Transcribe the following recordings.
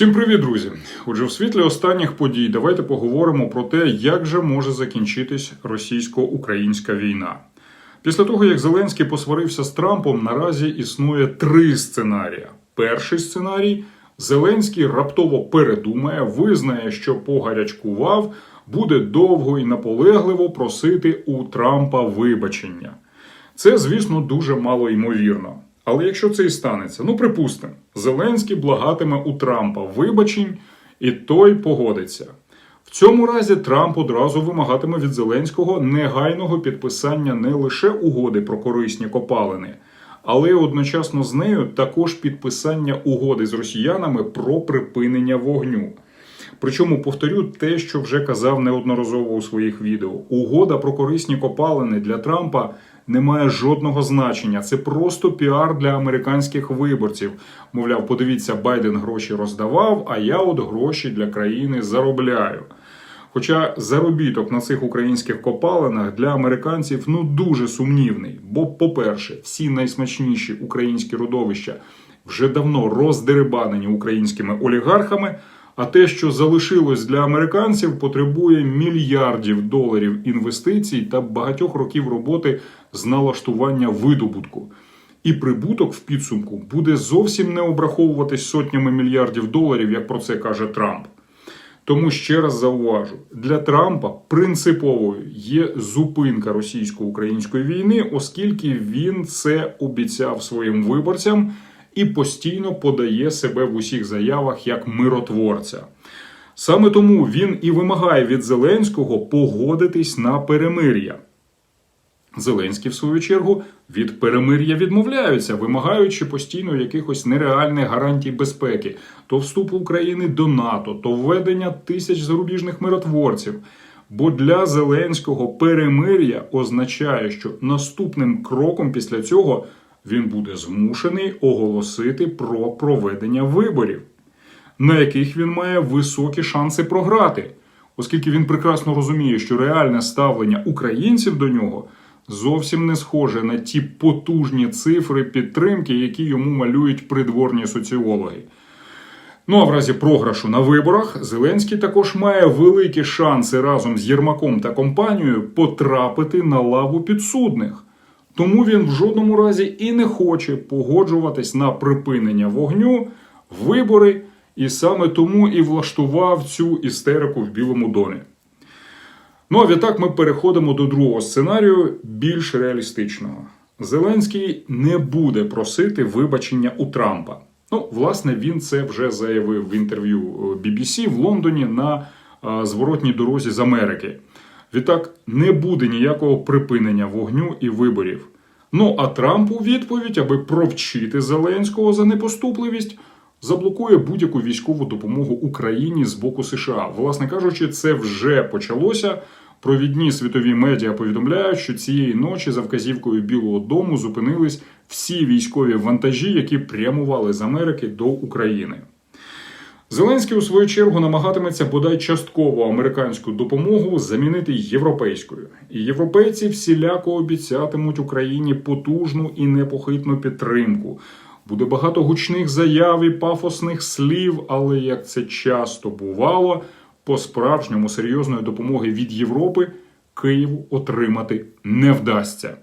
Всім привіт, друзі! Отже, в світлі останніх подій давайте поговоримо про те, як же може закінчитись російсько-українська війна. Після того, як Зеленський посварився з Трампом, наразі існує три сценарії. Перший сценарій Зеленський раптово передумає, визнає, що погарячкував, буде довго і наполегливо просити у Трампа вибачення. Це, звісно, дуже мало ймовірно. Але якщо це і станеться, ну припустимо, Зеленський благатиме у Трампа вибачень, і той погодиться. В цьому разі Трамп одразу вимагатиме від Зеленського негайного підписання не лише угоди про корисні копалини, але й одночасно з нею також підписання угоди з росіянами про припинення вогню. Причому повторю те, що вже казав неодноразово у своїх відео. Угода про корисні копалини для Трампа не має жодного значення. Це просто піар для американських виборців. Мовляв, подивіться, Байден гроші роздавав, а я от гроші для країни заробляю. Хоча заробіток на цих українських копалинах для американців ну дуже сумнівний. Бо, по-перше, всі найсмачніші українські родовища вже давно роздерибанені українськими олігархами. А те, що залишилось для американців, потребує мільярдів доларів інвестицій та багатьох років роботи з налаштування видобутку. І прибуток в підсумку буде зовсім не обраховуватись сотнями мільярдів доларів, як про це каже Трамп. Тому ще раз зауважу: для Трампа принциповою є зупинка російсько-української війни, оскільки він це обіцяв своїм виборцям і постійно подає себе в усіх заявах як миротворця. Саме тому він і вимагає від Зеленського погодитись на перемир'я. Зеленський, в свою чергу, від перемир'я відмовляються, вимагаючи постійно якихось нереальних гарантій безпеки, то вступу України до НАТО, то введення тисяч зарубіжних миротворців. Бо для Зеленського перемир'я означає, що наступним кроком після цього він буде змушений оголосити про проведення виборів, на яких він має високі шанси програти, оскільки він прекрасно розуміє, що реальне ставлення українців до нього зовсім не схоже на ті потужні цифри підтримки, які йому малюють придворні соціологи. Ну а в разі програшу на виборах Зеленський також має великі шанси разом з Єрмаком та компанією потрапити на лаву підсудних. Тому він в жодному разі і не хоче погоджуватись на припинення вогню, вибори, і саме тому і влаштував цю істерику в Білому домі. Ну а відтак ми переходимо до другого сценарію, більш реалістичного. Зеленський не буде просити вибачення у Трампа. Ну, власне, він це вже заявив в інтерв'ю BBC в Лондоні на зворотній дорозі з Америки. Відтак не буде ніякого припинення вогню і виборів. Ну а Трамп у відповідь, аби провчити Зеленського за непоступливість, заблокує будь-яку військову допомогу Україні з боку США. Власне кажучи, це вже почалося. Провідні світові медіа повідомляють, що цієї ночі за вказівкою Білого Дому зупинились всі військові вантажі, які прямували з Америки до України. Зеленський у свою чергу намагатиметься бодай частково американську допомогу замінити європейською. І європейці всіляко обіцятимуть Україні потужну і непохитну підтримку. Буде багато гучних заяв і пафосних слів, але як це часто бувало, по справжньому серйозної допомоги від Європи Києву отримати не вдасться.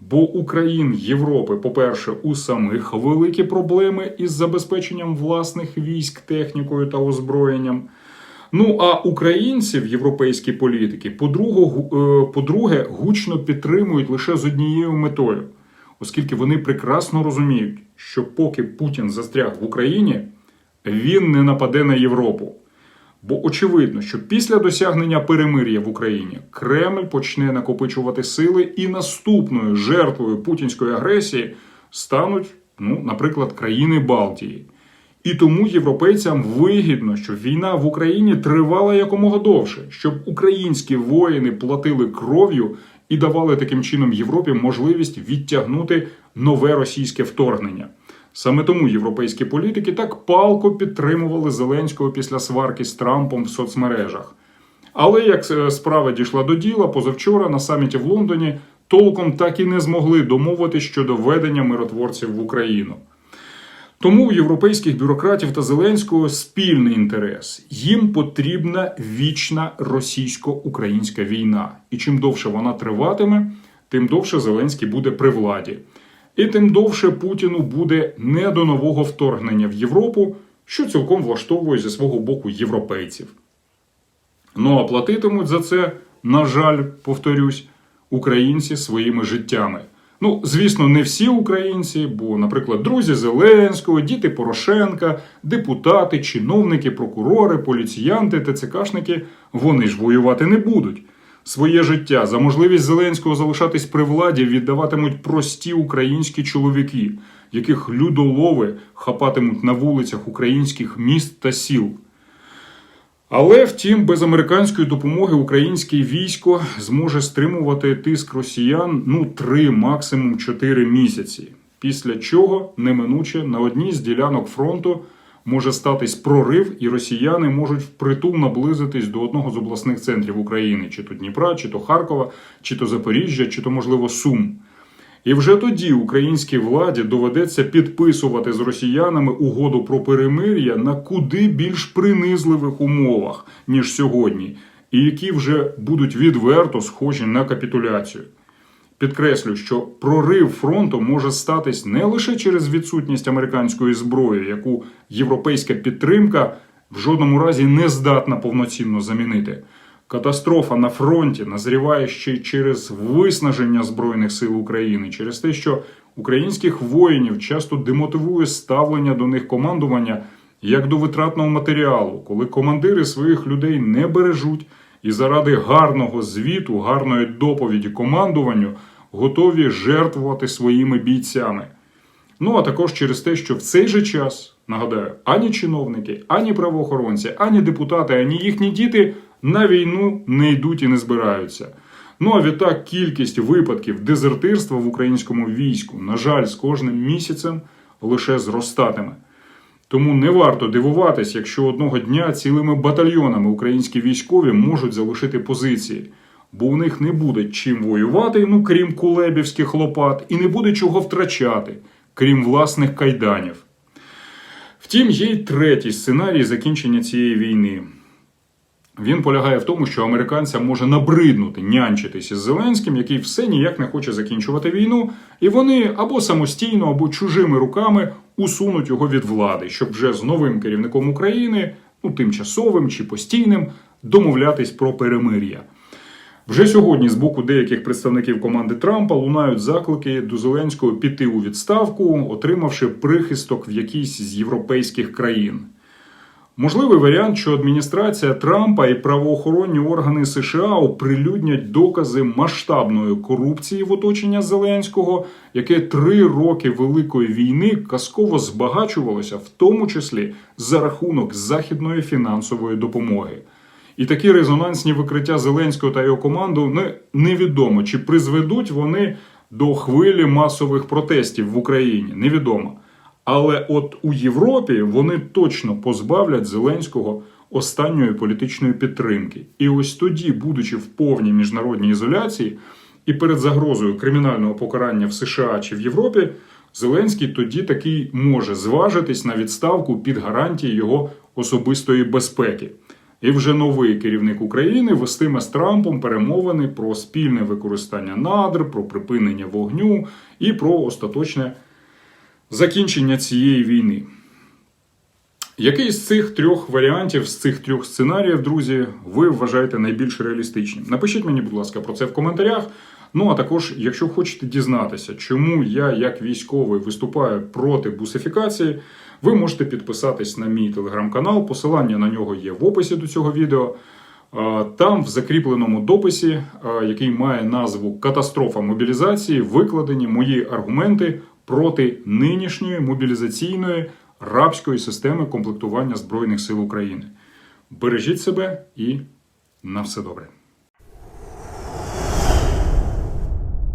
Бо Україн Європи, по-перше, у самих великі проблеми із забезпеченням власних військ, технікою та озброєнням. Ну а українців європейські політики, по-друге, гучно підтримують лише з однією метою, оскільки вони прекрасно розуміють, що поки Путін застряг в Україні, він не нападе на Європу. Бо очевидно, що після досягнення перемир'я в Україні Кремль почне накопичувати сили, і наступною жертвою путінської агресії стануть, ну, наприклад, країни Балтії. І тому європейцям вигідно, щоб війна в Україні тривала якомога довше, щоб українські воїни платили кров'ю і давали таким чином Європі можливість відтягнути нове російське вторгнення. Саме тому європейські політики так палко підтримували Зеленського після сварки з Трампом в соцмережах. Але як справа дійшла до діла, позавчора на саміті в Лондоні толком так і не змогли домовити щодо ведення миротворців в Україну. Тому у європейських бюрократів та Зеленського спільний інтерес. Їм потрібна вічна російсько-українська війна. І чим довше вона триватиме, тим довше Зеленський буде при владі. І тим довше Путіну буде не до нового вторгнення в Європу, що цілком влаштовує зі свого боку європейців. Ну а платитимуть за це, на жаль, повторюсь, українці своїми життями. Ну, звісно, не всі українці, бо, наприклад, друзі Зеленського, діти Порошенка, депутати, чиновники, прокурори, поліціянти, ТЦКшники, вони ж воювати не будуть. Своє життя за можливість Зеленського залишатись при владі віддаватимуть прості українські чоловіки, яких людолови хапатимуть на вулицях українських міст та сіл. Але втім, без американської допомоги українське військо зможе стримувати тиск росіян ну три, максимум чотири місяці. Після чого неминуче на одній з ділянок фронту може статись прорив, і росіяни можуть впритул наблизитись до одного з обласних центрів України, чи то Дніпра, чи то Харкова, чи то Запоріжжя, чи то, можливо, Сум. І вже тоді українській владі доведеться підписувати з росіянами угоду про перемир'я на куди більш принизливих умовах, ніж сьогодні, і які вже будуть відверто схожі на капітуляцію. Підкреслю, що прорив фронту може статись не лише через відсутність американської зброї, яку європейська підтримка в жодному разі не здатна повноцінно замінити. Катастрофа на фронті назріває ще й через виснаження Збройних сил України, через те, що українських воїнів часто демотивує ставлення до них командування як до витратного матеріалу, коли командири своїх людей не бережуть і заради гарного звіту, гарної доповіді командуванню готові жертвувати своїми бійцями. Ну а також через те, що в цей же час, нагадаю, ані чиновники, ані правоохоронці, ані депутати, ані їхні діти на війну не йдуть і не збираються. Ну а відтак кількість випадків дезертирства в українському війську, на жаль, з кожним місяцем лише зростатиме. Тому не варто дивуватись, якщо одного дня цілими батальйонами українські військові можуть залишити позиції, бо у них не буде чим воювати, ну крім кулебівських лопат, і не буде чого втрачати, крім власних кайданів. Втім, є й третій сценарій закінчення цієї війни. Він полягає в тому, що американцям може набриднути нянчитись із Зеленським, який все ніяк не хоче закінчувати війну, і вони або самостійно, або чужими руками усунуть його від влади, щоб вже з новим керівником України, ну тимчасовим чи постійним, домовлятись про перемир'я. Вже сьогодні з боку деяких представників команди Трампа лунають заклики до Зеленського піти у відставку, отримавши прихисток в якійсь з європейських країн. Можливий варіант, що адміністрація Трампа і правоохоронні органи США оприлюднять докази масштабної корупції в оточенні Зеленського, яке три роки Великої війни казково збагачувалося, в тому числі за рахунок західної фінансової допомоги. І такі резонансні викриття Зеленського та його команду не, невідомо, чи призведуть вони до хвилі масових протестів в Україні. Невідомо. Але от у Європі вони точно позбавлять Зеленського останньої політичної підтримки. І ось тоді, будучи в повній міжнародній ізоляції і перед загрозою кримінального покарання в США чи в Європі, Зеленський тоді таки може зважитись на відставку під гарантії його особистої безпеки. І вже новий керівник України вестиме з Трампом перемовини про спільне використання надр, про припинення вогню і про остаточне закінчення цієї війни. Який з цих трьох варіантів, з цих трьох сценаріїв, друзі, ви вважаєте найбільш реалістичним? Напишіть мені, будь ласка, про це в коментарях. Ну а також, якщо хочете дізнатися, чому я, як військовий, виступаю проти бусифікації, ви можете підписатись на мій телеграм-канал. Посилання на нього є в описі до цього відео. Там, в закріпленому дописі, який має назву Катастрофа мобілізації, викладені мої аргументи проти нинішньої мобілізаційної рабської системи комплектування Збройних сил України. Бережіть себе і на все добре.